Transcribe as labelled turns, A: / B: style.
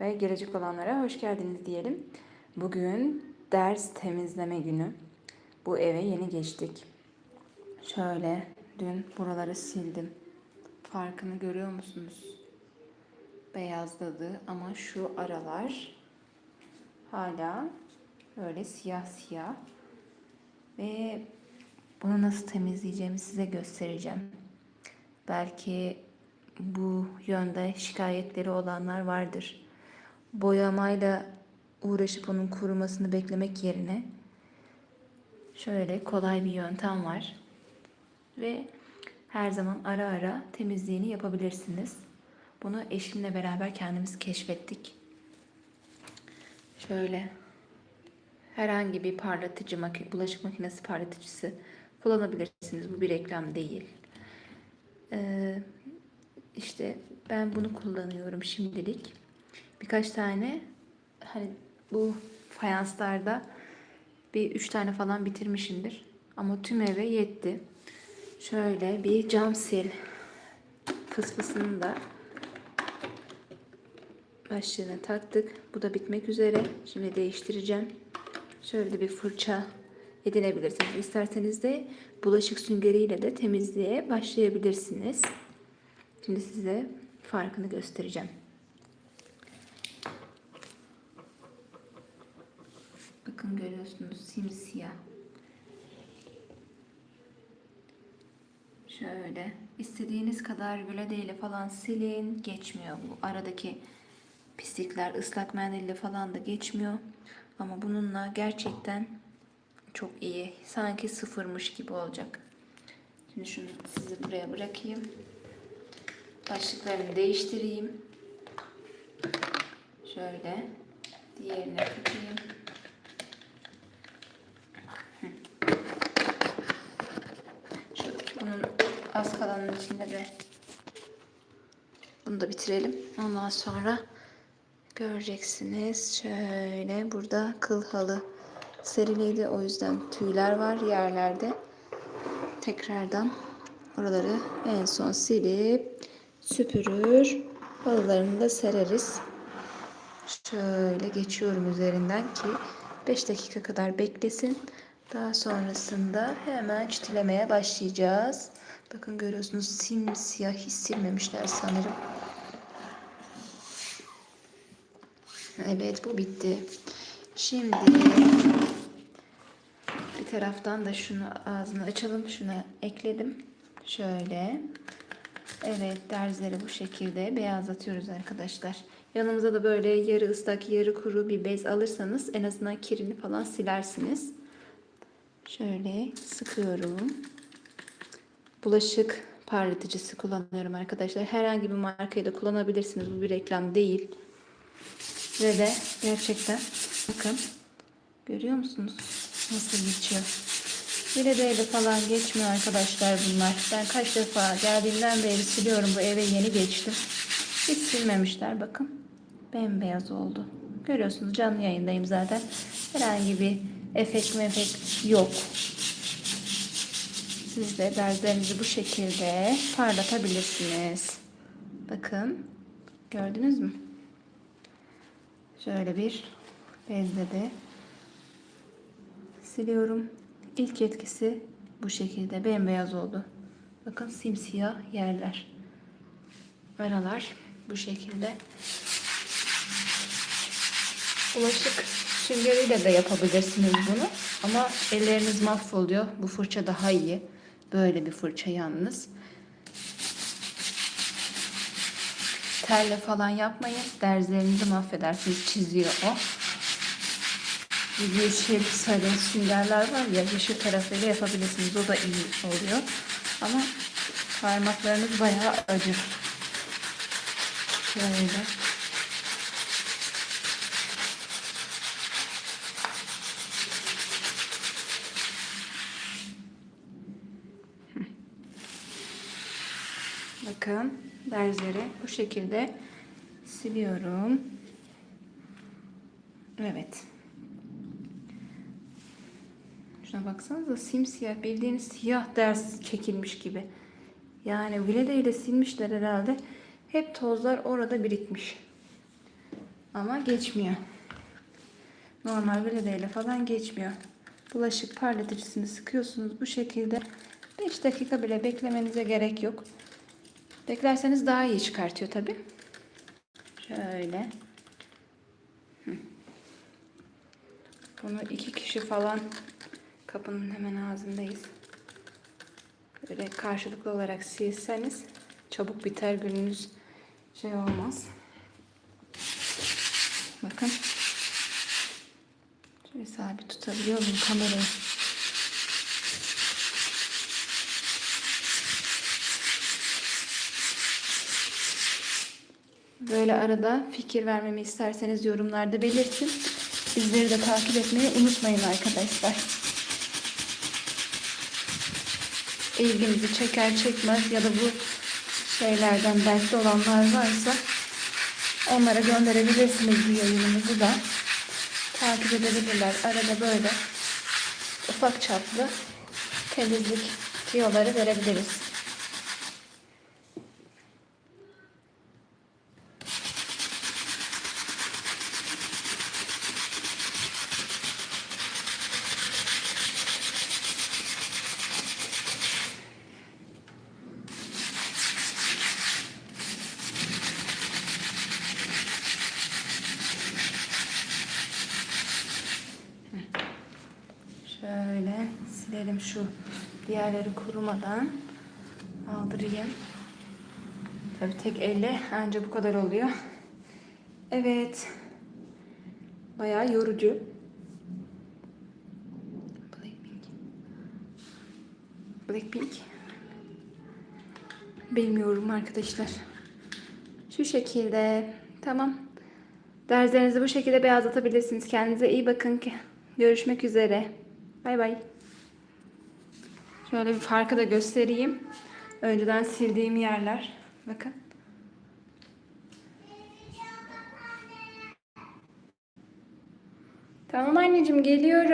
A: ve gelecek olanlara hoş geldiniz diyelim. Bugün ders temizleme günü. Bu eve yeni geçtik. Şöyle dün buraları sildim. Farkını görüyor musunuz? Beyazladı ama şu aralar hala böyle siyah siyah. Ve bunu nasıl temizleyeceğimi size göstereceğim. Belki bu yönde şikayetleri olanlar vardır. Boyamayla uğraşıp onun kurumasını beklemek yerine şöyle kolay bir yöntem var. Ve her zaman ara ara temizliğini yapabilirsiniz. Bunu eşimle beraber kendimiz keşfettik. Şöyle herhangi bir parlatıcı, maki- bulaşık makinesi parlatıcısı kullanabilirsiniz. Bu bir reklam değil. Ee, işte ben bunu kullanıyorum şimdilik. Birkaç tane hani bu fayanslarda bir üç tane falan bitirmişimdir. Ama tüm eve yetti. Şöyle bir cam sil fısfısını da başlığına taktık. Bu da bitmek üzere. Şimdi değiştireceğim. Şöyle bir fırça edinebilirsiniz. İsterseniz de bulaşık süngeriyle de temizliğe başlayabilirsiniz. Şimdi size farkını göstereceğim. Bakın görüyorsunuz simsiyah. Şöyle istediğiniz kadar völedeyle falan silin geçmiyor bu aradaki pislikler ıslak mendille falan da geçmiyor. Ama bununla gerçekten çok iyi. Sanki sıfırmış gibi olacak. Şimdi şunu sizi buraya bırakayım. Başlıklarını değiştireyim. Şöyle diğerine takayım. Az kalanın içinde de bunu da bitirelim. Ondan sonra göreceksiniz. Şöyle burada kıl halı seriliydi. O yüzden tüyler var yerlerde. Tekrardan oraları en son silip süpürür. Halılarını da sereriz. Şöyle geçiyorum üzerinden ki 5 dakika kadar beklesin. Daha sonrasında hemen çitilemeye başlayacağız. Bakın görüyorsunuz simsiyah hiç silmemişler sanırım. Evet bu bitti. Şimdi bir taraftan da şunu ağzını açalım. Şuna ekledim. Şöyle. Evet derzleri bu şekilde beyazlatıyoruz arkadaşlar. Yanımıza da böyle yarı ıslak yarı kuru bir bez alırsanız en azından kirini falan silersiniz. Şöyle sıkıyorum. Bulaşık parlatıcısı kullanıyorum arkadaşlar. Herhangi bir markayı da kullanabilirsiniz. Bu bir reklam değil. Ve de gerçekten bakın görüyor musunuz nasıl geçiyor. Biledeyle falan geçmiyor arkadaşlar bunlar. Ben kaç defa geldiğimden beri siliyorum. Bu eve yeni geçtim. Hiç silmemişler bakın. Bembeyaz oldu. Görüyorsunuz canlı yayındayım zaten. Herhangi bir efekt mefekt yok. Siz de derzlerinizi bu şekilde parlatabilirsiniz. Bakın. Gördünüz mü? Şöyle bir bezle de siliyorum. İlk etkisi bu şekilde bembeyaz oldu. Bakın simsiyah yerler. Aralar bu şekilde. Bulaşık süngeriyle de yapabilirsiniz bunu. Ama elleriniz mahvoluyor. Bu fırça daha iyi. Böyle bir fırça yalnız. Telle falan yapmayın. Derzlerinizi mahvedersiniz. Çiziyor o. Yeşil sarı süngerler var ya yeşil tarafıyla yapabilirsiniz. O da iyi oluyor. Ama parmaklarınız bayağı acır. Şöyle. Bakın derzleri bu şekilde siliyorum. Evet. Şuna baksanıza simsiyah bildiğiniz siyah ders çekilmiş gibi. Yani vilede ile silmişler herhalde. Hep tozlar orada birikmiş. Ama geçmiyor. Normal biledeyle falan geçmiyor. Bulaşık parlatıcısını sıkıyorsunuz bu şekilde. 5 dakika bile beklemenize gerek yok. Beklerseniz daha iyi çıkartıyor tabi. Şöyle. Bunu iki kişi falan kapının hemen ağzındayız. Böyle karşılıklı olarak silseniz çabuk biter gününüz şey olmaz. Bakın. Şöyle sabit tutabiliyor muyum kamerayı? Böyle arada fikir vermemi isterseniz yorumlarda belirtin. Bizleri de takip etmeyi unutmayın arkadaşlar. İlginizi çeker çekmez ya da bu şeylerden dertli olanlar varsa onlara gönderebilirsiniz bu yayınımızı da. Takip edebilirler. Arada böyle ufak çaplı temizlik tiyoları verebiliriz. Şöyle silelim şu diğerleri kurumadan. Aldırayım. Tabii tek elle anca bu kadar oluyor. Evet. Bayağı yorucu. Blackpink. Blackpink. Bilmiyorum arkadaşlar. Şu şekilde. Tamam. Derslerinizi bu şekilde beyazlatabilirsiniz. Kendinize iyi bakın. Görüşmek üzere. Bay bay. Şöyle bir farkı da göstereyim. Önceden sildiğim yerler. Bakın. Tamam anneciğim geliyorum.